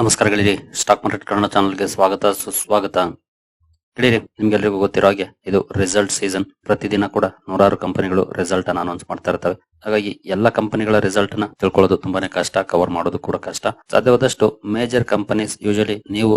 ನಮಸ್ಕಾರಗಳಿರಿ stock market Kannada ಚಾನಲ್ಗೆ ಸ್ವಾಗತ, ಸುಸ್ವಾಗತ. ಹೇಳಿರಿ ನಿಮ್ಗೆಲ್ರಿಗೂ ಗೊತ್ತಿರೋ ಹಾಗೆ ಇದು ರಿಸಲ್ಟ್ ಸೀಸನ್ ಪ್ರತಿದಿನ ಕೂಡ ನೂರಾರು ಕಂಪನಿಗಳು ರಿಸಲ್ಟ್ ಅನ್ನ ಅನೌನ್ಸ್ ಮಾಡ್ತಾ ಇರ್ತವೆ. ಹಾಗಾಗಿ ಎಲ್ಲ ಕಂಪನಿಗಳ ರಿಸಲ್ಟ್ನ ತಿಳ್ಕೊಳ್ಳೋದು ತುಂಬಾನೇ ಕಷ್ಟ ಕವರ್ ಮಾಡೋದು ಕೂಡ ಕಷ್ಟ. ಸಾಧ್ಯವಾದಷ್ಟು ಮೇಜರ್ ಕಂಪನೀಸ್ ಯೂಶಲಿ ನೀವು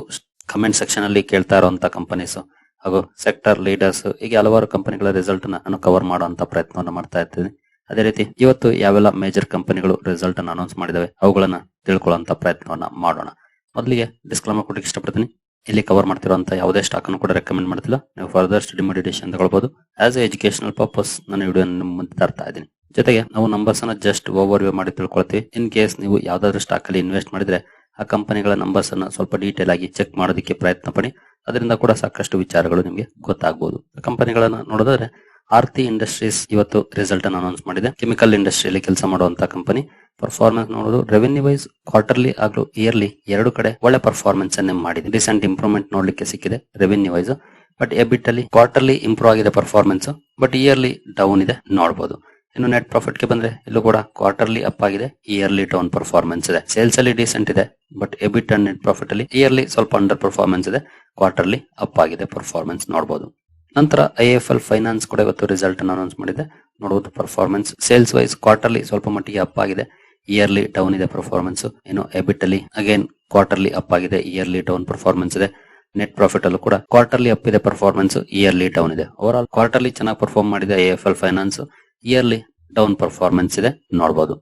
ಕಮೆಂಟ್ ಸೆಕ್ಷನ್ ಅಲ್ಲಿ ಕೇಳ್ತಾ ಇರುವಂತ ಕಂಪನೀಸ್ ಹಾಗೂ ಸೆಕ್ಟರ್ ಲೀಡರ್ಸ್ ಹೀಗೆ ಹಲವಾರು ಕಂಪನಿಗಳ ರಿಸಲ್ಟ್ ನಾನು ಕವರ್ ಮಾಡುವಂತ ಪ್ರಯತ್ನವನ್ನು ಮಾಡ್ತಾ ಇರ್ತೀನಿ. ಅದೇ ರೀತಿ ಇವತ್ತು ಯಾವೆಲ್ಲ ಮೇಜರ್ ಕಂಪನಿಗಳು ರಿಸಲ್ಟ್ ಅನ್ನು ಅನೌನ್ಸ್ ಮಾಡಿದವೆ ಅವುಗಳನ್ನ ತಿಳ್ಕೊಳ್ಳುವಂತ ಪ್ರಯತ್ನವನ್ನ ಮಾಡೋಣ. ಮೊದಲಿಗೆ ಡಿಸ್ಕ್ಲೈಮರ್ ಕೊಡಕ್ಕೆ ಇಷ್ಟಪಡ್ತೀನಿ. ಇಲ್ಲಿ ಕವರ್ ಮಾಡ್ತಿರುವಂತ ಯಾವುದೇ ಸ್ಟಾಕ್ ಅನ್ನು ಕೂಡ ರೆಕಮೆಂಡ್ ಮಾಡ್ತಿಲ್ಲ. ನೀವು ಫರ್ದರ್ ಸ್ಟಡಿ ಮೆಡಿಟೇಷನ್ ತಗೊಳ್ಬಹುದು ಆಸ್ ಎ ಎಜುಕೇಶನಲ್ ಪರ್ಪಸ್ ನಾನು ವಿಡಿಯೋ ಮುಂದೆ ತರ್ತಾ ಇದ್ದೀನಿ. ಜೊತೆಗೆ ನಾವು ನಂಬರ್ಸ್ ಅನ್ನ ಜಸ್ಟ್ ಓವರ್ ವ್ಯೂ ಮಾಡಿ ತಿಳ್ಕೊಳ್ತೀವಿ. ಇನ್ ಕೇಸ್ ನೀವು ಯಾವ್ದಾದ್ರು ಸ್ಟಾಕ್ ಅಲ್ಲಿ ಇನ್ವೆಸ್ಟ್ ಮಾಡಿದ್ರೆ ಆ ಕಂಪನಿಗಳ ನಂಬರ್ಸ್ ಅನ್ನ ಸ್ವಲ್ಪ ಡೀಟೇಲ್ ಆಗಿ ಚೆಕ್ ಮಾಡೋದಕ್ಕೆ ಪ್ರಯತ್ನ ಪಡಿ. ಅದರಿಂದ ಕೂಡ ಸಾಕಷ್ಟು ವಿಚಾರಗಳು ನಿಮಗೆ ಗೊತ್ತಾಗಬಹುದು ಕಂಪನಿಗಳನ್ನ ನೋಡಿದ್ರೆ ಆರ್ತಿ ಇಂಡಸ್ಟ್ರೀಸ್ ಇವತ್ತು ರಿಸಲ್ಟ್ ಅನ್ನು ಅನೌನ್ಸ್ ಮಾಡಿದೆ. ಕೆಮಿಕಲ್ ಇಂಡಸ್ಟ್ರಿಯಲ್ಲಿ ಕೆಲಸ ಮಾಡುವಂತ ಕಂಪನಿ ಪರ್ಫಾರ್ಮೆನ್ಸ್ ನೋಡೋದು ರೆವೆನ್ಯೂ ವೈಸ್ ಕ್ವಾರ್ಟರ್ಲಿ ಹಾಗೂ ಇಯರ್ಲಿ ಎರಡು ಕಡೆ ಒಳ್ಳೆ ಪರ್ಫಾರ್ಮೆನ್ಸ್ ಅನ್ನೇ ಮಾಡಿದೆ. ರೀಸೆಂಟ್ ಇಂಪ್ರೂವ್ಮೆಂಟ್ ನೋಡ್ಲಿಕ್ಕೆ ಸಿಕ್ಕಿದೆ ರೆವೆನ್ಯೂ ವೈಸ್ ಬಟ್ ಎಬಿಟ್ ಅಲ್ಲಿ ಕ್ವಾರ್ಟರ್ಲಿ ಇಂಪ್ರೂವ್ ಆಗಿದೆ ಪರ್ಫಾರ್ಮೆನ್ಸ್ ಬಟ್ ಇಯರ್ಲಿ ಡೌನ್ ಇದೆ ನೋಡಬಹುದು ಇನ್ನು ನೆಟ್ ಪ್ರಾಫಿಟ್ಗೆ ಬಂದ್ರೆ ಇಲ್ಲೂ ಕೂಡ ಕ್ವಾರ್ಟರ್ಲಿ ಅಪ್ ಆಗಿದೆ ಇಯರ್ಲಿ ಡೌನ್ ಪರ್ಫಾರ್ಮೆನ್ಸ್ ಇದೆ. ಸೇಲ್ಸ್ ಅಲ್ಲಿ ಡೀಸೆಂಟ್ ಇದೆ but EBIT and net profit ಅಲ್ಲಿ ಇಯರ್ಲಿ ಸ್ವಲ್ಪ ಅಂಡರ್ ಪರ್ಫಾರ್ಮೆನ್ಸ್ ಇದೆ ಕ್ವಾರ್ಟರ್ಲಿ ಅಪ್ ಆಗಿದೆ ಪರ್ಫಾರ್ಮೆನ್ಸ್ ನೋಡಬಹುದು ನಂತರ ಐ ಎಫ್ ಎಲ್ ಫೈನಾನ್ಸ್ ಕೂಡ ಇವತ್ತು ರಿಸಲ್ಟ್ ಅನ್ನು ಅನೌನ್ಸ್ ಮಾಡಿದೆ. ನೋಡಬಹುದು ಪರ್ಫಾರ್ಮೆನ್ಸ್ ಸೇಲ್ಸ್ ವೈಸ್ ಕ್ವಾರ್ಟರ್ಲಿ ಸ್ವಲ್ಪ ಮಟ್ಟಿಗೆ ಅಪ್ ಆಗಿದೆ. ಇಯರ್ಲಿ ಡೌನ್ ಇದೆ ಪರ್ಫಾರ್ಮೆನ್ಸ್ ಏನು ಎಬಿಟ್ ಅಲ್ಲಿ ಅಗೇನ್ ಕ್ವಾರ್ಟರ್ಲಿ ಅಪ್ ಆಗಿದೆ ಇಯರ್ಲಿ ಡೌನ್ ಪರ್ಫಾರ್ಮೆನ್ಸ್ ಇದೆ. ನೆಟ್ ಪ್ರಾಫಿಟ್ ಅಲ್ಲೂ ಕೂಡ ಕ್ವಾರ್ಟರ್ಲಿ ಅಪ್ ಇದೆ ಪರ್ಫಾರ್ಮೆನ್ಸ್ ಇಯರ್ಲಿ ಡೌನ್ ಇದೆ. ಓವರ್ ಆಲ್ ಕ್ವಾರ್ಟರ್ಲಿ ಚೆನ್ನಾಗಿ ಪರ್ಫಾರ್ಮ್ ಮಾಡಿದೆ A F L finance yearly down performance ಇದೆ ನೋಡಬಹುದು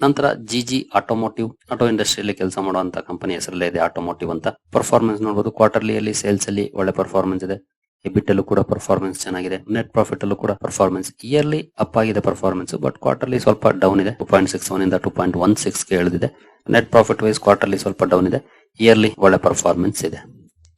ನಂತರ ಜಿ ಜಿ ಆಟೋಮೋಟಿವ್ ಆಟೋ ಇಂಡಸ್ಟ್ರಿಯಲ್ಲಿ ಕೆಲಸ ಮಾಡುವಂತ ಕಂಪನಿ ಹೆಸರಲ್ಲೇ ಇದೆ ಆಟೋಮೋಟಿವ್ ಅಂತ. ಪರ್ಫಾರ್ಮೆನ್ಸ್ ನೋಡಬಹುದು ಕ್ವಾರ್ಟರ್ಲಿಯಲ್ಲಿ ಸೇಲ್ಸ್ ಅಲ್ಲಿ ಒಳ್ಳೆ ಪರ್ಫಾರ್ಮೆನ್ಸ್ ಇದೆ. ಎಬಿಟ್ ಅಲ್ಲೂ ಕೂಡ ಪರ್ಫಾರ್ಮೆನ್ಸ್ ಚೆನ್ನಾಗಿದೆ. ನೆಟ್ ಪ್ರಾಫಿಟ್ ಅಲ್ಲೂ ಕೂಡ ಪರ್ಫಾರ್ಮೆನ್ಸ್ ಇಯರ್ಲಿ ಅಪ್ ಆಗಿದೆ ಪರ್ಫಾರ್ಮೆನ್ಸ್ ಬಟ್ ಕ್ವಾರ್ಟರ್ಲಿ ಸ್ವಲ್ಪ ಡೌನ್ ಇದೆ. ಟೂ ಪಾಯಿಂಟ್ ಸಿಕ್ಸ್ ಒನ್ ಇಂದ ಟೂ ಪಾಯಿಂಟ್ ಒನ್ ಸಿಕ್ಸ್ ಇಳಿದಿದೆ. ನೆಟ್ ಪ್ರಾಫಿಟ್ ವೈಸ್ ಕ್ವಾರ್ಟರ್ಲಿ ಸ್ವಲ್ಪ ಡೌನ್ ಇದೆ. ಇಯರ್ಲಿ ಒಳ್ಳೆ ಪರ್ಫಾರ್ಮೆನ್ಸ್ ಇದೆ.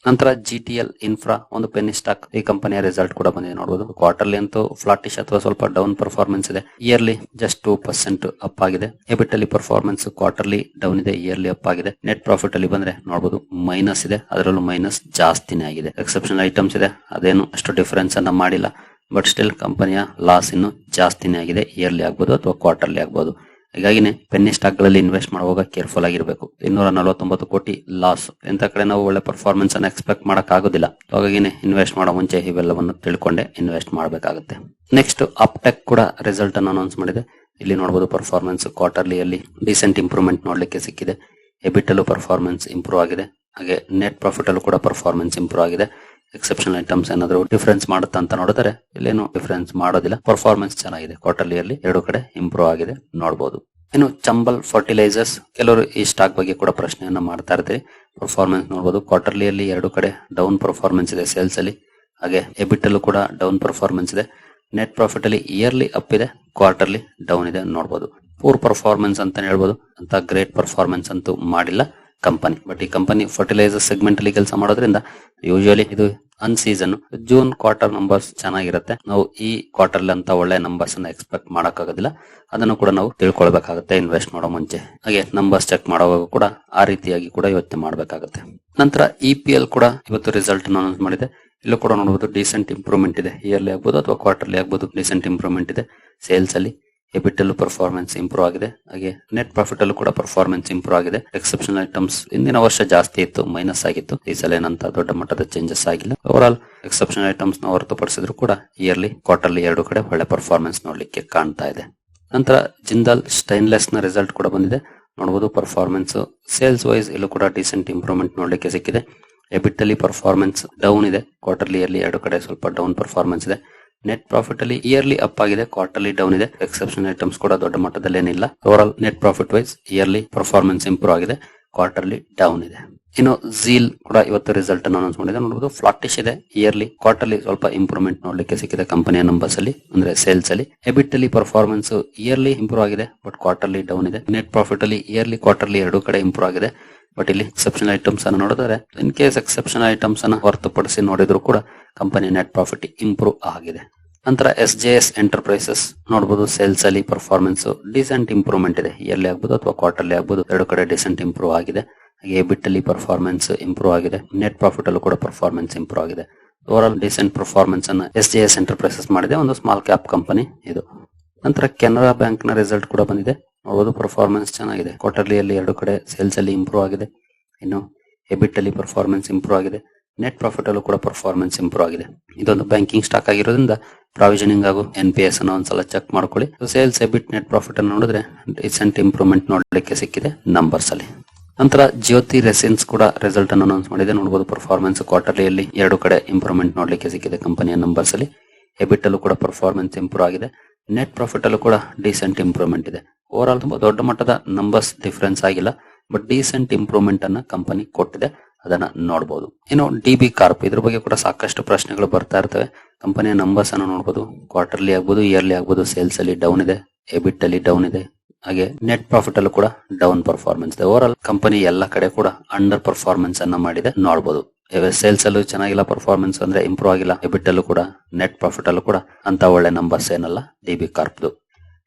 ನಂತರ ಜಿ ಟಿ ಎಲ್ ಇನ್ಫ್ರಾ ಒಂದು ಪೆನ್ನಿ ಸ್ಟಾಕ್ ಈ ಕಂಪನಿಯ ರಿಸಲ್ಟ್ ಕೂಡ ಬಂದಿದೆ. ನೋಡಬಹುದು ಕ್ವಾರ್ಟರ್ಲಿ ಅಂತೂ ಫ್ಲಾಟಿಶ್ ಅಥವಾ ಸ್ವಲ್ಪ ಡೌನ್ ಪರ್ಫಾರ್ಮೆನ್ಸ್ ಇದೆ. Yearly just two percent up ಆಗಿದೆ. ಎಬಿಟ್ ಅಲ್ಲಿ ಪರ್ಫಾರ್ಮೆನ್ಸ್ ಕ್ವಾರ್ಟರ್ಲಿ ಡೌನ್ ಇದೆ ಇಯರ್ಲಿ ಅಪ್ ಆಗಿದೆ. ನೆಟ್ ಪ್ರಾಫಿಟ್ ಅಲ್ಲಿ ಬಂದ್ರೆ ನೋಡಬಹುದು ಮೈನಸ್ ಇದೆ. ಅದರಲ್ಲೂ ಮೈನಸ್ ಜಾಸ್ತಿನೇ ಆಗಿದೆ. ಎಕ್ಸೆಪ್ಷನಲ್ ಐಟಮ್ಸ್ ಇದೆ. ಅದೇನು ಅಷ್ಟು ಡಿಫರೆನ್ಸ್ ಅನ್ನ ಮಾಡಿಲ್ಲ. ಬಟ್ ಸ್ಟಿಲ್ ಕಂಪನಿಯ ಲಾಸ್ ಇನ್ನು ಜಾಸ್ತಿನೇ ಆಗಿದೆ. ಇಯರ್ಲಿ ಆಗ್ಬೋದು ಅಥವಾ ಕ್ವಾರ್ಟರ್ಲಿ ಆಗ್ಬೋದು. ಹೀಗಾಗಿನೇ ಪೆನ್ನಿ ಸ್ಟಾಕ್ಗಳಲ್ಲಿ ಇನ್ವೆಸ್ಟ್ ಮಾಡುವಾಗ ಕೇರ್ಫುಲ್ ಆಗಿರಬೇಕು. ಇನ್ನೂರ ನಲವತ್ತೊಂಬತ್ತು ಕೋಟಿ ಲಾಸ್. ಎಂತ ಕಡೆ ನಾವು ಒಳ್ಳೆ ಪರ್ಫಾರ್ಮೆನ್ಸ್ ಅನ್ನು ಎಕ್ಸ್ಪೆಕ್ಟ್ ಮಾಡಕ್ ಆಗೋದಿಲ್ಲ ಹಾಗಾಗಿನೇ ಇನ್ವೆಸ್ಟ್ ಮಾಡೋ ಮುಂಚೆ ಇವೆಲ್ಲವನ್ನು ತಿಳ್ಕೊಂಡೆ ಇನ್ವೆಸ್ಟ್ ಮಾಡಬೇಕಾಗುತ್ತೆ. ನೆಕ್ಸ್ಟ್ ಅಪ್ಟೆಕ್ ಕೂಡ ರಿಸಲ್ಟ್ ಅನ್ನು ಅನೌನ್ಸ್ ಮಾಡಿದೆ. ಇಲ್ಲಿ ನೋಡಬಹುದು ಪರ್ಫಾರ್ಮೆನ್ಸ್ ಕ್ವಾರ್ಟರ್ಲಿಯಲ್ಲಿ ಡಿಸೆಂಟ್ ಇಂಪ್ರೂವ್ಮೆಂಟ್ ನೋಡ್ಲಿಕ್ಕೆ ಸಿಕ್ಕಿದೆ. ಎಬಿಟ್ ಅಲ್ಲೂ ಪರ್ಫಾರ್ಮೆನ್ಸ್ ಇಂಪ್ರೂವ್ ಆಗಿದೆ. ಹಾಗೆ ನೆಟ್ ಪ್ರಾಫಿಟ್ ಅಲ್ಲೂ ಕೂಡ ಪರ್ಫಾರ್ಮೆನ್ಸ್ ಇಂಪ್ರೂವ್ ಆಗಿದೆ. ಎಕ್ಸೆಪ್ಷನಲ್ ಐಟಮ್ಸ್ ಏನಾದ್ರು ಡಿಫರೆನ್ಸ್ ಮಾಡುತ್ತಾ ಅಂತ ನೋಡಿದ್ರೆ, ಇಲ್ಲೇನು ಡಿಫರೆನ್ಸ್ ಮಾಡೋದಿಲ್ಲ. ಪರ್ಫಾರ್ಮೆನ್ಸ್ ಚೆನ್ನಾಗಿದೆ. ಕ್ವಾರ್ಟರ್ಲಿಯಲ್ಲಿ ಎರಡು ಕಡೆ ಇಂಪ್ರೂವ್ ಆಗಿದೆ. ನೋಡಬಹುದು ಇನ್ನು ಚಂಬಲ್ ಫರ್ಟಿಲೈಸರ್ಸ್ ಕೆಲವರು ಈ ಸ್ಟಾಕ್ ಬಗ್ಗೆ ಕೂಡ ಪ್ರಶ್ನೆಯನ್ನ ಮಾಡ್ತಾ ಇರ್ತೀರಿ. ಪರ್ಫಾರ್ಮೆನ್ಸ್ ನೋಡಬಹುದು ಕ್ವಾರ್ಟರ್ಲಿಯಲ್ಲಿ ಎರಡು ಕಡೆ ಡೌನ್ ಪರ್ಫಾರ್ಮೆನ್ಸ್ ಇದೆ ಸೇಲ್ಸ್ ಅಲ್ಲಿ. ಹಾಗೆ ಎಬಿಟ್ ಅಲ್ಲೂ ಕೂಡ ಡೌನ್ ಪರ್ಫಾರ್ಮೆನ್ಸ್ ಇದೆ. ನೆಟ್ ಪ್ರಾಫಿಟ್ ಅಲ್ಲಿ ಇಯರ್ಲಿ ಅಪ್ ಇದೆ. ಕ್ವಾರ್ಟರ್ಲಿ ಡೌನ್ ಇದೆ. ನೋಡಬಹುದು ಪೂರ್ ಪರ್ಫಾರ್ಮೆನ್ಸ್ ಅಂತ ಹೇಳ್ಬೋದು. ಅಂತ ಗ್ರೇಟ್ ಪರ್ಫಾರ್ಮೆನ್ಸ್ ಅಂತೂ ಮಾಡಿಲ್ಲ. ಕಂಪನಿ ಬಟ್ ಈ ಕಂಪನಿ ಫರ್ಟಿಲೈಸರ್ ಸೆಗ್ಮೆಂಟ್ ಅಲ್ಲಿ ಕೆಲಸ ಮಾಡೋದ್ರಿಂದ ಯೂಶಲಿ ಇದು on season June quarter numbers ಚೆನ್ನಾಗಿರುತ್ತೆ. ನಾವು ಈ ಕ್ವಾರ್ಟರ್ ಅಂತ ಒಳ್ಳೆ ನಂಬರ್ಸ್ ಅನ್ನ ಎಕ್ಸ್ಪೆಕ್ಟ್ ಮಾಡಕ್ಕಾಗೋದಿಲ್ಲ. ಅದನ್ನು ಕೂಡ ನಾವು ತಿಳ್ಕೊಳ್ಬೇಕಾಗುತ್ತೆ ಇನ್ವೆಸ್ಟ್ ಮಾಡೋ ಮುಂಚೆ. ಹಾಗೆ ನಂಬರ್ಸ್ ಚೆಕ್ ಮಾಡುವಾಗ ಕೂಡ ಆ ರೀತಿಯಾಗಿ ಕೂಡ ಯೋಚನೆ ಮಾಡಬೇಕಾಗುತ್ತೆ. ನಂತರ ಇ ಪಿ ಎಲ್ ಕೂಡ ಇವತ್ತು ರಿಸಲ್ಟ್ ಅನೌನ್ಸ್ ಮಾಡಿದೆ. ಇಲ್ಲೂ ಕೂಡ ನೋಡಬಹುದು ಡಿಸೆಂಟ್ ಇಂಪ್ರೂವ್ಮೆಂಟ್ ಇದೆ. ಇಯರ್ಲಿ ಆಗ್ಬೋದು ಅಥವಾ ಕ್ವಾರ್ಟರ್ಲಿ ಆಗ್ಬೋದು ಡಿಸೆಂಟ್ ಇಂಪ್ರೂವ್ಮೆಂಟ್ ಇದೆ. ಸೇಲ್ಸ್ ಅಲ್ಲಿ ಎಬಿಟ್ ಅಲ್ಲೂ ಪರ್ಫಾರ್ಮೆನ್ಸ್ ಇಂಪ್ರೂವ್ ಆಗಿದೆ. ಹಾಗೆ ನೆಟ್ ಪ್ರಾಫಿಟ್ ಅಲ್ಲೂ ಕೂಡ ಪರ್ಫಾರ್ಮೆನ್ಸ್ ಇಂಪ್ರೂವ್ ಆಗಿದೆ. ಎಕ್ಸೆಪ್ಷನಲ್ ಐಟಮ್ಸ್ ಹಿಂದಿನ ವರ್ಷ ಜಾಸ್ತಿ ಇತ್ತು ಮೈನಸ್ ಆಗಿತ್ತು. ಈ ಸಲ ಏನಂತ ದೊಡ್ಡ ಮಟ್ಟದ ಚೇಂಜಸ್ ಆಗಿಲ್ಲ. ಓವರ್ ಆಲ್ ಎಕ್ಸೆಪ್ಷನಲ್ ಐಟಮ್ಸ್ನ ಹೊರತುಪಡಿಸಿದ್ರು ಕೂಡ ಇಯರ್ಲಿ ಕ್ವಾರ್ಟರ್ಲಿ ಎರಡು ಕಡೆ ಒಳ್ಳೆ ಪರ್ಫಾರ್ಮೆನ್ಸ್ ನೋಡ್ಲಿಕ್ಕೆ ಕಾಣ್ತಾ ಇದೆ. ನಂತರ ಜಿಂದಾಲ್ ಸ್ಟೈನ್ಲೆಸ್ನ ರಿಸಲ್ಟ್ ಕೂಡ ಬಂದಿದೆ. ನೋಡಬಹುದು ಪರ್ಫಾರ್ಮೆನ್ಸ್ ಸೇಲ್ಸ್ ವೈಸ್ ಇಲ್ಲೂ ಕೂಡ ಡೀಸೆಂಟ್ ಇಂಪ್ರೂವ್ಮೆಂಟ್ ನೋಡ್ಲಿಕ್ಕೆ ಸಿಕ್ಕಿದೆ. ಎಬಿಟ್ ಅಲ್ಲಿ ಪರ್ಫಾರ್ಮೆನ್ಸ್ ಡೌನ್ ಇದೆ. ಕ್ವಾರ್ಟರ್ಲಿ ಇಯರ್ಲಿ ಎರಡು ಕಡೆ ಸ್ವಲ್ಪ ಡೌನ್ ಪರ್ಫಾರ್ಮೆನ್ಸ್ ಇದೆ. ನೆಟ್ ಪ್ರಾಫಿಟ್ ಅಲ್ಲಿ ಇಯರ್ಲಿ ಅಪ್ ಆಗಿದೆ ಕ್ವಾರ್ಟರ್ಲಿ ಡೌನ್ ಇದೆ. ಎಕ್ಸೆಪ್ಷನ್ ಐಟಮ್ಸ್ ಕೂಡ ದೊಡ್ಡ ಮಟ್ಟದಲ್ಲಿ ಏನಿಲ್ಲ overall net profit wise yearly performance improve ಆಗಿದೆ ಕ್ವಾರ್ಟರ್ಲಿ ಡೌನ್ ಇದೆ. ಇನ್ನು ಝೀಲ್ ಕೂಡ ಇವತ್ತು ರಿಸಲ್ಟ್ ಅನ್ನು ಅನೌನ್ಸ್ ಮಾಡಿದೆ. ನೋಡಬಹುದು ಫ್ಲಾಟಿಶ್ ಇದೆ ಇಯರ್ಲಿ ಕ್ವಾರ್ಟರ್ಲಿ ಸ್ವಲ್ಪ ಇಂಪ್ರೂವ್ಮೆಂಟ್ ನೋಡ್ಲಿಕ್ಕೆ ಸಿಕ್ಕಿದೆ ಕಂಪನಿಯ ನಂಬರ್ಸ್ ಅಲ್ಲಿ, ಅಂದ್ರೆ ಸೇಲ್ಸ್ ಅಲ್ಲಿ. ಎಬಿಟ್ ಅಲ್ಲಿ ಪರ್ಫಾರ್ಮೆನ್ಸ್ ಇಯರ್ಲಿ ಇಂಪ್ರೂವ್ ಆಗಿದೆ ಬಟ್ ಕ್ವಾರ್ಟರ್ಲಿ ಡೌನ್ ಇದೆ. ನೆಟ್ ಪ್ರಾಫಿಟ್ ಅಲ್ಲಿ ಇಯರ್ಲಿ ಕ್ವಾರ್ಟರ್ಲಿ ಎರಡು ಕಡೆ ಇಂಪ್ರೂವ್ ಆಗಿದೆ. ಬಟ್ ಇಲ್ಲಿ ಎಕ್ಸೆಪ್ಷನ್ ಐಟಮ್ಸ್ ಅನ್ನು ನೋಡಿದರೆ ಇನ್ ಕೇಸ್ ಎಕ್ಸೆಪ್ಷನ್ ಐಟಮ್ಸ್ ಅನ್ನು ಹೊರತುಪಡಿಸಿ ನೋಡಿದ್ರು ಕೂಡ ಕಂಪನಿ ನೆಟ್ ಪ್ರಾಫಿಟ್ ಇಂಪ್ರೂವ್ ಆಗಿದೆ. ನಂತರ ಎಸ್ ಜೆ ಎಸ್ ಎಂಟರ್ಪ್ರೈಸಸ್ ನೋಡಬಹುದು ಸೇಲ್ಸ್ ಅಲ್ಲಿ ಪರ್ಫಾರ್ಮೆನ್ಸ್ ಡಿಸೆಂಟ್ ಇಂಪ್ರೂವ್ಮೆಂಟ್ ಇದೆ. ಇಯರ್ಲಿ ಆಗ್ಬೋದು ಅಥವಾ ಕ್ವಾರ್ಟರ್ಲಿ ಆಗ್ಬೋದು, ಎರಡು ಕಡೆ ಡಿಸೆಂಟ್ ಇಂಪ್ರೂವ್ ಆಗಿದೆ. ಹಾಗೆ ಬಿಟ್ ಅಲ್ಲಿ ಪರ್ಫಾರ್ಮೆನ್ಸ್ ಇಂಪ್ರೂವ್ ಆಗಿದೆ. ನೆಟ್ ಪ್ರಾಫಿಟ್ ಅಲ್ಲೂ ಕೂಡ ಪರ್ಫಾರ್ಮೆನ್ಸ್ ಇಂಪ್ರೂವ್ ಆಗಿದೆ. ಓವರ್ ಆಲ್ ಡಿಸೆಂಟ್ ಪರ್ಫಾರ್ಮೆನ್ಸ್ ಅನ್ನು ಎಸ್ ಜೆ ಎಸ್ ಎಂಟರ್ಪ್ರೈಸಸ್ ಮಾಡಿದೆ. ಒಂದು ಸ್ಮಾಲ್ ಕ್ಯಾಪ್ ಕಂಪನಿ ಇದು. ನಂತರ ಕೆನರಾ ಬ್ಯಾಂಕ್ನ ರಿಸಲ್ಟ್ ಕೂಡ ಬಂದಿದೆ. ನೋಡಬಹುದು ಪರ್ಫಾರ್ಮೆನ್ಸ್ ಚೆನ್ನಾಗಿದೆ. ಕ್ವಾರ್ಟರ್ಲಿಯಲ್ಲಿ ಎರಡು ಕಡೆ ಸೇಲ್ಸ್ ಅಲ್ಲಿ ಇಂಪ್ರೂವ್ ಆಗಿದೆ. ಇನ್ನು ಎಬಿಟ್ ಅಲ್ಲಿ ಪರ್ಫಾರ್ಮೆನ್ಸ್ ಇಂಪ್ರೂವ್ ಆಗಿದೆ. ನೆಟ್ ಪ್ರಾಫಿಟ್ ಅಲ್ಲೂ ಕೂಡ ಪರ್ಫಾರ್ಮೆನ್ಸ್ ಇಂಪ್ರೂವ್ ಆಗಿದೆ. ಇದೊಂದು ಬ್ಯಾಂಕಿಂಗ್ ಸ್ಟಾಕ್ ಆಗಿರೋದ್ರಿಂದ ಪ್ರಾವಿಷನಿಂಗ್ ಹಾಗೂ ಎನ್ ಪಿ ಎಸ್ ಅನ್ನು ಒಂದ್ಸಲ ಚೆಕ್ ಮಾಡ್ಕೊಳ್ಳಿ. ಸೇಲ್ಸ್ ಎಬಿಟ್ ನೆಟ್ ಪ್ರಾಫಿಟ್ ಅನ್ನು ನೋಡಿದ್ರೆ ರೀಸೆಂಟ್ ಇಂಪ್ರೂವ್ಮೆಂಟ್ ನೋಡಲಿಕ್ಕೆ ಸಿಕ್ಕಿದೆ ನಂಬರ್ಸ್ ಅಲ್ಲಿ. ನಂತರ ಜ್ಯೋತಿ ರೆಸಿನ್ಸ್ ಕೂಡ ರಿಸಲ್ಟ್ ಅನ್ನು ಅನೌನ್ಸ್ ಮಾಡಿದೆ. ನೋಡಬಹುದು ಪರ್ಫಾರ್ಮೆನ್ಸ್ ಕ್ವಾರ್ಟರ್ಲಿಯಲ್ಲಿ ಎರಡು ಕಡೆ ಇಂಪ್ರೂವ್ಮೆಂಟ್ ನೋಡಲಿಕ್ಕೆ ಸಿಕ್ಕಿದೆ ಕಂಪನಿಯ ನಂಬರ್ಸ್ ಅಲ್ಲಿ. ಎಬಿಟ್ ಅಲ್ಲೂ ಕೂಡ ಪರ್ಫಾರ್ಮೆನ್ಸ್ ಇಂಪ್ರೂವ್ ಆಗಿದೆ. ನೆಟ್ ಪ್ರಾಫಿಟ್ ಅಲ್ಲೂ ಕೂಡ ಡೀಸೆಂಟ್ ಇಂಪ್ರೂವ್ಮೆಂಟ್ ಇದೆ. ಓವರ್ ಆಲ್ ತುಂಬಾ ದೊಡ್ಡ ಮಟ್ಟದ ನಂಬರ್ಸ್ ಡಿಫರೆನ್ಸ್ ಆಗಿಲ್ಲ ಬಟ್ ಡೀಸೆಂಟ್ ಇಂಪ್ರೂವ್ಮೆಂಟ್ ಅನ್ನ ಕಂಪನಿ ಕೊಟ್ಟಿದೆ, ಅದನ್ನ ನೋಡಬಹುದು ಇನ್ನು ಡಿ ಬಿ ಕಾರ್ಪ್ ಇದ್ರ ಬಗ್ಗೆ ಕೂಡ ಸಾಕಷ್ಟು ಪ್ರಶ್ನೆಗಳು ಬರ್ತಾ ಇರ್ತವೆ. ಕಂಪನಿಯ ನಂಬರ್ಸ್ ಅನ್ನು ನೋಡಬಹುದು ಕ್ವಾರ್ಟರ್ಲಿ ಆಗ್ಬಹುದು ಇಯರ್ಲಿ ಆಗ್ಬೋದು ಸೇಲ್ಸ್ ಅಲ್ಲಿ ಡೌನ್ ಇದೆ ಎಬಿಟ್ ಅಲ್ಲಿ ಡೌನ್ ಇದೆ, ಹಾಗೆ ನೆಟ್ ಪ್ರಾಫಿಟ್ ಅಲ್ಲೂ ಕೂಡ ಡೌನ್ ಪರ್ಫಾರ್ಮೆನ್ಸ್ ಇದೆ. ಓವರ್ ಆಲ್ ಕಂಪನಿ ಎಲ್ಲ ಕಡೆ ಕೂಡ ಅಂಡರ್ ಪರ್ಫಾರ್ಮೆನ್ಸ್ ಅನ್ನ ಮಾಡಿದೆ ನೋಡಬಹುದು ಸೇಲ್ಸ್ ಅಲ್ಲೂ ಚೆನ್ನಾಗಿಲ್ಲ ಪರ್ಫಾರ್ಮೆನ್ಸ್ ಅಂದ್ರೆ ಇಂಪ್ರೂವ್ ಆಗಿಲ್ಲ ಎಬಿಟ್ ಅಲ್ಲೂ ಕೂಡ ನೆಟ್ ಪ್ರಾಫಿಟ್ ಅಲ್ಲೂ ಕೂಡ ಅಂತ ಒಳ್ಳೆ ನಂಬರ್ಸ್ ಏನಲ್ಲ ಡಿ ಬಿ ಕಾರ್ಪ್ದು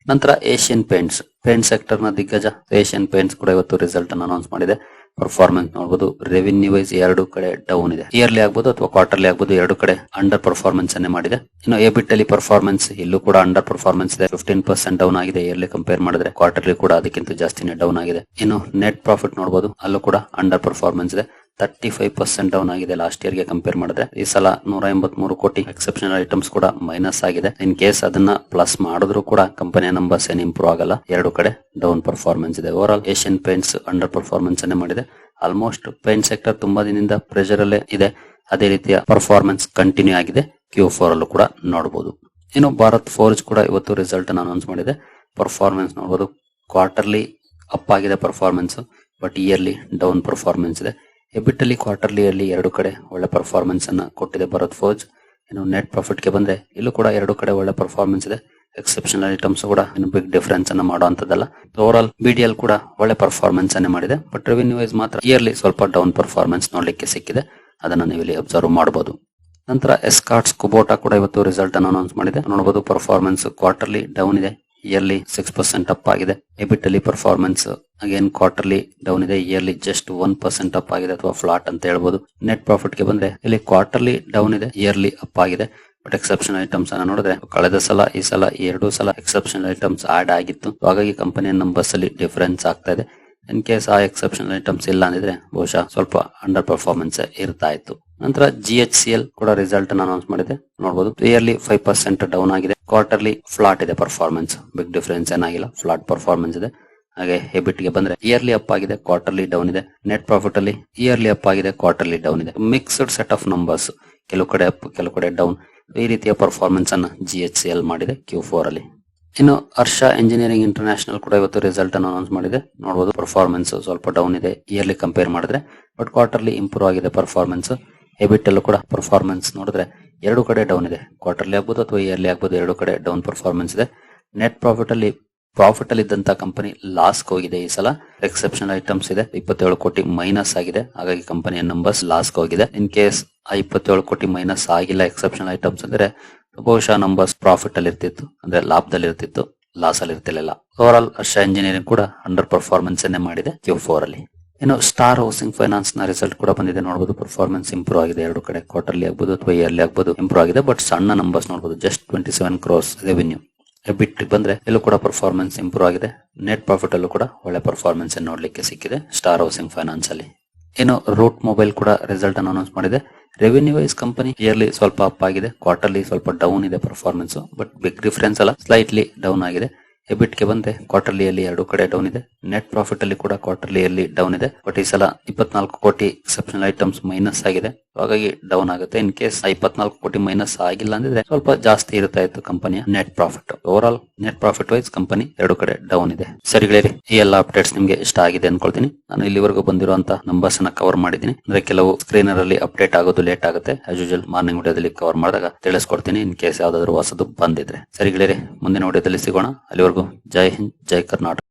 ನಂತರ ಏಷ್ಯನ್ ಪೇಂಟ್ಸ್ ಪೇಂಟ್ ಸೆಕ್ಟರ್ನ ದಿಗ್ಗಜ ಏಷ್ಯನ್ ಪೇಂಟ್ಸ್ ಕೂಡ ಇವತ್ತು ರಿಸಲ್ಟ್ ಅನ್ನು ಅನೌನ್ಸ್ ಮಾಡಿದೆ. ಪರ್ಫಾರ್ಮೆನ್ಸ್ ನೋಡಬಹುದು ರೆವಿನ್ಯೂ ವೈಸ್ ಎರಡು ಕಡೆ ಡೌನ್ ಇದೆ. ಇಯರ್ಲಿ ಆಗ್ಬೋದು ಅಥವಾ ಕ್ವಾರ್ಟರ್ಲಿ ಆಗ್ಬೋದು ಎರಡು ಕಡೆ ಅಂಡರ್ ಪರ್ಫಾರ್ಮೆನ್ಸ್ ಅನ್ನೇ ಮಾಡಿದೆ. ಇನ್ನು ಎಬಿಟ್ ಅಲ್ಲಿ ಪರ್ಫಾರ್ಮೆನ್ಸ್ ಇಲ್ಲೂ ಕೂಡ ಅಂಡರ್ ಪರ್ಫಾರ್ಮೆನ್ಸ್ ಇದೆ. ಫಿಫ್ಟೀನ್ ಪರ್ಸೆಂಟ್ ಡೌನ್ ಆಗಿದೆ ಇಯರ್ಲಿ ಕಂಪೇರ್ ಮಾಡಿದ್ರೆ. ಕ್ವಾರ್ಟರ್ಲಿ ಕೂಡ ಅದಕ್ಕಿಂತ ಜಾಸ್ತಿನೇ ಡೌನ್ ಆಗಿದೆ. ಇನ್ನು ನೆಟ್ ಪ್ರಾಫಿಟ್ ನೋಡಬಹುದು ಅಲ್ಲೂ ಕೂಡ ಅಂಡರ್ ಪರ್ಫಾರ್ಮೆನ್ಸ್ ಇದೆ. ತರ್ಟಿ ಫೈವ್ ಪರ್ಸೆಂಟ್ ಡೌನ್ ಆಗಿದೆ ಲಾಸ್ಟ್ ಇಯರ್ಗೆ ಕಂಪೇರ್ ಮಾಡಿದ್ರೆ. ಈ ಸಲ ನೂರ ಎಂಬತ್ ಮೂರು ಕೋಟಿ ಎಕ್ಸೆಪ್ಷನಲ್ ಐಟಮ್ಸ್ ಕೂಡ ಮೈನಸ್ ಆಗಿದೆ. ಇನ್ ಕೇಸ್ ಅದನ್ನ ಪ್ಲಸ್ ಮಾಡಿದ್ರು ಕೂಡ ಕಂಪನಿಯ ನಂಬರ್ಸ್ ಏನು ಇಂಪ್ರೂವ್ ಆಗಲ್ಲ. ಎರಡು ಕಡೆ ಡೌನ್ ಪರ್ಫಾರ್ಮೆನ್ಸ್ ಇದೆ. Overall Asian paints under performance ಅನ್ನೇ ಮಾಡಿದೆ. ಆಲ್ಮೋಸ್ಟ್ ಪೇಂಟ್ ಸೆಕ್ಟರ್ ತುಂಬಾ ದಿನದಿಂದ ಪ್ರೆಷರ್ ಅಲ್ಲೇ ಇದೆ. ಅದೇ ರೀತಿಯ ಪರ್ಫಾರ್ಮೆನ್ಸ್ ಕಂಟಿನ್ಯೂ ಆಗಿದೆ. ಕ್ಯೂ ಫೋರ್ ಅಲ್ಲೂ ಕೂಡ ನೋಡಬಹುದು ಇನ್ನು ಭಾರತ್ ಫೋರ್ಜ್ ಕೂಡ ಇವತ್ತು ರಿಸಲ್ಟ್ ಅನ್ನು ಅನೌನ್ಸ್ ಮಾಡಿದೆ. ಪರ್ಫಾರ್ಮೆನ್ಸ್ ನೋಡಬಹುದು ಕ್ವಾರ್ಟರ್ಲಿ ಅಪ್ ಆಗಿದೆ performance but yearly down performance ಇದೆ. ಎಬಿಟ್ ಕ್ವಾರ್ಟರ್ಲಿಯಲ್ಲಿ ಎರಡು ಕಡೆ ಒಳ್ಳೆ ಪರ್ಫಾರ್ಮೆನ್ಸ್ ಅನ್ನ ಕೊಟ್ಟಿದೆ ಭರತ್ ಫೋಜ್ ಇನ್ನು ನೆಟ್ ಪ್ರಾಫಿಟ್ಗೆ ಬಂದ್ರೆ ಇಲ್ಲೂ ಕೂಡ ಎರಡು ಕಡೆ ಒಳ್ಳೆ ಪರ್ಫಾರ್ಮೆನ್ಸ್ ಇದೆ. ಎಕ್ಸೆಪ್ಷನಲ್ ಐಟಮ್ಸ್ ಕೂಡ ಇನ್ನು ಬಿಗ್ ಡಿಫರೆನ್ಸ್ ಅನ್ನ ಮಾಡುವಂತದ್ದಲ್ಲ ಓವರ್ ಆಲ್ ಬಿಡಿಎಲ್ ಕೂಡ ಒಳ್ಳೆ ಪರ್ಫಾರ್ಮೆನ್ಸ್ ಅನ್ನೇ ಮಾಡಿದೆ. ಬಟ್ ರೆವಿನ್ಯೂ ವೈಸ್ ಮಾತ್ರ ಇಯರ್ಲಿ ಸ್ವಲ್ಪ ಡೌನ್ ಪರ್ಫಾರ್ಮೆನ್ಸ್ ನೋಡ್ಲಿಕ್ಕೆ ಸಿಕ್ಕಿದೆ. ಅದನ್ನ ನೀವು ಇಲ್ಲಿ ಅಬ್ಸರ್ವ್ ಮಾಡಬಹುದು ನಂತರ ಎಸ್ಕಾರ್ಟ್ಸ್ ಕುಬೋಟಾ ಕೂಡ ಇವತ್ತು ರಿಸಲ್ಟ್ ಅನ್ನು ಅನೌನ್ಸ್ ಮಾಡಿದೆ. ನೋಡಬಹುದು ಪರ್ಫಾರ್ಮೆನ್ಸ್ ಕ್ವಾರ್ಟರ್ಲಿ ಡೌನ್ ಇದೆ. ಇಯರ್ಲಿ ಸಿಕ್ಸ್ ಪರ್ಸೆಂಟ್ ಅಪ್ ಆಗಿದೆ. ಎಬಿಟ್ ಅಲ್ಲಿ ಪರ್ಫಾರ್ಮೆನ್ಸ್ ಅಗೇನ್ ಕ್ವಾರ್ಟರ್ಲಿ ಡೌನ್ ಇದೆ. Yearly just one percent up ಆಗಿದೆ ಅಥವಾ ಫ್ಲಾಟ್ ಅಂತ ಹೇಳ್ಬೋದು. ನೆಟ್ ಪ್ರಾಫಿಟ್ಗೆ ಬಂದ್ರೆ ಇಲ್ಲಿ ಕ್ವಾರ್ಟರ್ಲಿ ಡೌನ್ ಇದೆ ಇಯರ್ಲಿ ಅಪ್ ಆಗಿದೆ. ಬಟ್ ಎಕ್ಸೆಪ್ಷನ್ ಐಟಮ್ಸ್ ಅನ್ನ ನೋಡಿದ್ರೆ ಕಳೆದ ಸಲ, ಈ ಸಲ ಎರಡು ಸಲ ಎಕ್ಸೆಪ್ಷನ್ ಐಟಮ್ಸ್ ಆಡ್ ಆಗಿತ್ತು. ಹಾಗಾಗಿ ಕಂಪನಿಯ ನಂಬರ್ಸ್ ಅಲ್ಲಿ ಡಿಫರೆನ್ಸ್ ಆಗ್ತಾ ಇದೆ. ಇನ್ ಕೇಸ್ ಆ ಎಕ್ಸೆಪ್ಷನ್ ಐಟಮ್ಸ್ ಇಲ್ಲ ಅಂದಿದ್ರೆ ಬಹುಶಃ ಸ್ವಲ್ಪ ಅಂಡರ್ ಪರ್ಫಾರ್ಮೆನ್ಸ್ ಇರ್ತಾ ಇತ್ತು ನಂತರ ಜಿ ಎಚ್ ಸಿ ಎಲ್ ಕೂಡ ರಿಸಲ್ಟ್ ಅನ್ನು ಅನೌನ್ಸ್ ಮಾಡಿದೆ. ನೋಡಬಹುದು ಇಯರ್ಲಿ ಫೈವ್ ಪರ್ಸೆಂಟ್ ಡೌನ್ ಆಗಿದೆ. ಕ್ವಾರ್ಟರ್ಲಿ ಫ್ಲಾಟ್ ಇದೆ ಪರ್ಫಾರ್ಮೆನ್ಸ್ ಬಿಗ್ ಡಿಫರೆನ್ಸ್ ಏನಾಗಿಲ್ಲ. ಫ್ಲಾಟ್ ಪರ್ಫಾರ್ಮೆನ್ಸ್ ಇದೆ. ಹಾಗೆ ಹೆಬಿಟ್ಗೆ ಬಂದ್ರೆ ಇಯರ್ಲಿ ಅಪ್ ಆಗಿದೆ. ಕ್ವಾರ್ಟರ್ಲಿ ಡೌನ್ ಇದೆ. ನೆಟ್ ಪ್ರಾಫಿಟ್ ಅಲ್ಲಿ ಇಯರ್ಲಿ ಅಪ್ ಆಗಿದೆ. ಕ್ವಾರ್ಟರ್ಲಿ ಡೌನ್ ಇದೆ. ಮಿಕ್ಸ್ಡ್ ಸೆಟ್ ಆಫ್ ನಂಬರ್ಸ್ ಕೆಲವು ಕಡೆ ಅಪ್ ಕೆಲವು ಕಡೆ ಡೌನ್ ಈ ರೀತಿಯ ಪರ್ಫಾರ್ಮೆನ್ಸ್ ಅನ್ನ ಜಿ ಎಚ್ ಸಿ ಎಲ್ ಮಾಡಿದೆ ಕ್ಯೂ ಫೋರ್ ಅಲ್ಲಿ. ಇನ್ನು ಹರ್ಷ ಇಂಜಿನಿಯರಿಂಗ್ ಇಂಟರ್ನ್ಯಾಷನಲ್ ಕೂಡ ಇವತ್ತು ರಿಸಲ್ಟ್ ಅನ್ನು ಅನೌನ್ಸ್ ಮಾಡಿದೆ. ನೋಡಬಹುದು ಪರ್ಫಾರ್ಮೆನ್ಸ್ ಸ್ವಲ್ಪ ಡೌನ್ ಇದೆ ಇಯರ್ಲಿ ಕಂಪೇರ್ ಮಾಡಿದ್ರೆ. ಬಟ್ ಕ್ವಾರ್ಟರ್ಲಿ ಇಂಪ್ರೂವ್ ಆಗಿದೆ ಪರ್ಫಾರ್ಮೆನ್ಸ್ ಎಬಿಟ್ ಅಲ್ಲೂ ಕೂಡ ಪರ್ಫಾರ್ಮೆನ್ಸ್ ನೋಡಿದ್ರೆ ಎರಡು ಕಡೆ ಡೌನ್ ಇದೆ. ಕ್ವಾರ್ಟರ್ಲಿ ಆಗ್ಬೋದು ಅಥವಾ ಇಯರ್ಲಿ ಆಗ್ಬೋದು, ಎರಡು ಕಡೆ ಡೌನ್ ಪರ್ಫಾರ್ಮೆನ್ಸ್ ಇದೆ. ನೆಟ್ ಪ್ರಾಫಿಟ್ ಅಲ್ಲಿ ಪ್ರಾಫಿಟ್ ಅಲ್ಲಿ ಇದ್ದಂತ ಕಂಪನಿ ಲಾಸ್ ಹೋಗಿದೆ ಈ ಸಲ. ಎಕ್ಸೆಪ್ಷನಲ್ ಐಟಮ್ಸ್ ಇದೆ. ಇಪ್ಪತ್ತೇಳು ಕೋಟಿ ಮೈನಸ್ ಆಗಿದೆ. ಹಾಗಾಗಿ ಕಂಪನಿಯ ನಂಬರ್ಸ್ ಲಾಸ್ ಹೋಗಿದೆ. ಇನ್ ಕೇಸ್ ಆ ಇಪ್ಪತ್ತೇಳು ಕೋಟಿ ಮೈನಸ್ ಆಗಿಲ್ಲ ಎಕ್ಸೆಪ್ಷನಲ್ ಐಟಮ್ಸ್ ಅಂದ್ರೆ ಬಹುಶಃ ನಂಬರ್ಸ್ ಪ್ರಾಫಿಟ್ ಅಲ್ಲಿ ಇರ್ತಿತ್ತು, ಅಂದ್ರೆ ಲಾಭದಲ್ಲಿ ಇರ್ತಿತ್ತು ಲಾಸ್ ಅಲ್ಲಿ ಇರ್ತಿರ್ಲಿಲ್ಲ. ಓವರ್ ಆಲ್ ಹರ್ಷ ಇಂಜಿನಿಯರಿಂಗ್ ಕೂಡ ಅಂಡರ್ ಪರ್ಫಾರ್ಮೆನ್ಸ್ ಅನ್ನೇ ಮಾಡಿದೆ ಕ್ಯೂ ಫೋರ್ ಅಲ್ಲಿ. ಇನ್ನು ಸ್ಟಾರ್ ಹೌಸಿಂಗ್ ಫೈನಾನ್ಸ್ನ ರಿಸಲ್ಟ್ ಕೂಡ ಬಂದಿದೆ ನೋಡಬಹುದು ಪರ್ಫಾರ್ಮೆನ್ಸ್ ಇಂಪ್ರೂವ್ ಆಗಿದೆ, ಎರಡು ಕಡೆ ಕ್ವಾರ್ಟರ್ಲಿ ಆಗ್ಬೋದು ಅಥವಾ ಇಯರ್ಲಿ ಆಗ್ಬೋದು ಇಂಪ್ರೂವ್ ಆಗಿದೆ ಬಟ್ ಸಣ್ಣ ನಂಬರ್ಸ್ ನೋಡಬಹುದು just twenty seven crores revenue bit ಬಂದ್ರೆ ಎಲ್ಲೂ ಕೂಡ ಪರ್ಫಾರ್ಮೆನ್ಸ್ ಇಂಪ್ರೂವ್ ಆಗಿದೆ ನೆಟ್ ಪ್ರಾಫಿಟ್ ಅಲ್ಲೂ ಕೂಡ ಒಳ್ಳೆ ಪರ್ಫಾರ್ಮೆನ್ಸ್ ನೋಡ್ಲಿಕ್ಕೆ ಸಿಕ್ಕಿದೆ ಸ್ಟಾರ್ ಹೌಸಿಂಗ್ ಫೈನಾನ್ಸ್ ಅಲ್ಲಿ. ಇನ್ನು ರೂಟ್ ಮೊಬೈಲ್ ಕೂಡ ರಿಸಲ್ಟ್ ಅನ್ನು ಅನೌನ್ಸ್ ಮಾಡಿದೆ. ರೆವಿನ್ಯೂ ವೈಸ್ ಕಂಪನಿ ಇಯರ್ಲಿ ಸ್ವಲ್ಪ ಅಪ್ ಆಗಿದೆ. ಕ್ವಾರ್ಟರ್ಲಿ ಸ್ವಲ್ಪ ಡೌನ್ ಇದೆ ಪರ್ಫಾರ್ಮೆನ್ಸ್ ಬಟ್ ಬಿಗ್ ಡಿಫರೆನ್ಸ್ ಅಲ್ಲ ಸ್ಲೈಟ್ಲಿ ಡೌನ್ ಆಗಿದೆ. ಎಬಿಟ್ಗೆ ಬಂದ್ರೆ ಕ್ವಾರ್ಟರ್ಲಿಯಲ್ಲಿ ಎರಡು ಕಡೆ ಡೌನ್ ಇದೆ. ನೆಟ್ ಪ್ರಾಫಿಟ್ ಅಲ್ಲಿ ಕೂಡ ಕ್ವಾರ್ಟರ್ಲಿಯಲ್ಲಿ ಡೌನ್ ಇದೆ. ಬಟ್ ಈ ಸಲ ಇಪ್ಪತ್ನಾಲ್ಕು ಕೋಟಿ ಎಕ್ಸೆಪ್ಷನಲ್ ಐಟಮ್ಸ್ ಮೈನಸ್ ಆಗಿದೆ. ಹಾಗಾಗಿ ಡೌನ್ ಆಗುತ್ತೆ. ಇನ್ ಕೇಸ್ ಇಪ್ಪತ್ನಾಲ್ಕು ಕೋಟಿ ಮೈನಸ್ ಆಗಿಲ್ಲ ಅಂದ್ರೆ ಸ್ವಲ್ಪ ಜಾಸ್ತಿ ಇರ್ತಾ ಇತ್ತು ಕಂಪನಿಯ net profit over all net profit wise company ಎರಡು ಕಡೆ ಡೌನ್ ಇದೆ. ಸರಿಗಳಿರಿ ಈ ಎಲ್ಲ ಅಪ್ಡೇಟ್ಸ್ ನಿಮ್ಗೆ ಇಷ್ಟ ಆಗಿದೆ ಅನ್ಕೊಳ್ತೀನಿ. ನಾನು ಇಲ್ಲಿವರೆಗೂ ಬಂದಿರುವಂತಹ ನಂಬರ್ಸ್ನ ಕವರ್ ಮಾಡಿದೀನಿ ಅಂದ್ರೆ ಕೆಲವು ಸ್ಕ್ರೀನರ್ ಅಲ್ಲಿ ಅಪ್ಡೇಟ್ ಆಗೋದು ಲೇಟ್ ಆಗುತ್ತೆ. ಆಸ್ ಯೂಶಲ್ ಮಾರ್ನಿಂಗ್ ವಿಡಿಯೋದಲ್ಲಿ ಕವರ್ ಮಾಡಿದಾಗ ತಿಳಿಸ್ಕೊಡ್ತೀನಿ ಇನ್ ಕೇಸ್ ಯಾವ್ದಾದ್ರು ಹೊಸದು ಬಂದಿದ್ರೆ. ಸರಿಗಳಿರಿ ಮುಂದಿನ ವಿಡಿಯೋದಲ್ಲಿ ಸಿಗೋಣ. ಅಲ್ಲಿವರೆಗೂ ಜೈ ಹಿಂದ್, ಜೈ ಕರ್ನಾಟಕ.